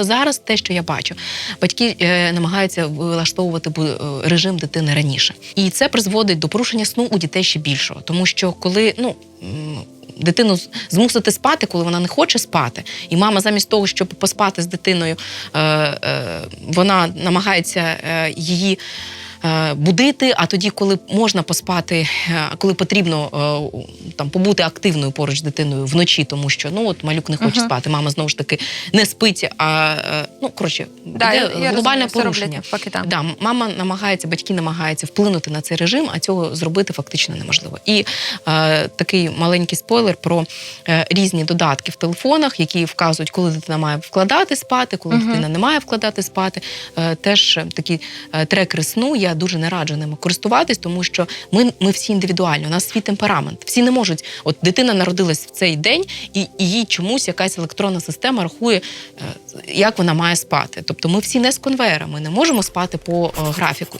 Зараз те, що я бачу, батьки е, намагаються влаштовувати е, режим дитини раніше, і це призводить до порушення сну у дітей ще більшого, тому що коли ну. Дитину змусити спати, коли вона не хоче спати, і мама замість того, щоб поспати з дитиною, е, е, вона намагається її будити. А тоді, коли можна поспати, е, коли потрібно е, там побути активною поруч з дитиною вночі, тому що ну от малюк не хоче Мгм. спати, мама знову ж таки не спить. А е, ну коротше, Да, йде я- я глобальне розумію, все порушення. роблять так. Да, мама намагається, батьки намагаються вплинути на цей режим, а цього зробити фактично неможливо. І е, такий маленький спойлер про е, різні додатки в телефонах, які вказують, коли дитина має вкладати спати, коли Мгм. дитина не має вкладати спати. Е, теж е, такі е, трекери сну. Я дуже не раджу ними користуватись, тому що ми, ми всі індивідуальні. У нас свій темперамент. Всі не можуть. От дитина народилась в цей день, і, і їй чомусь якась електронна система рахує, е, як вона має спати. Тобто ми всі не з конвейера, ми не можемо спати по е, графіку.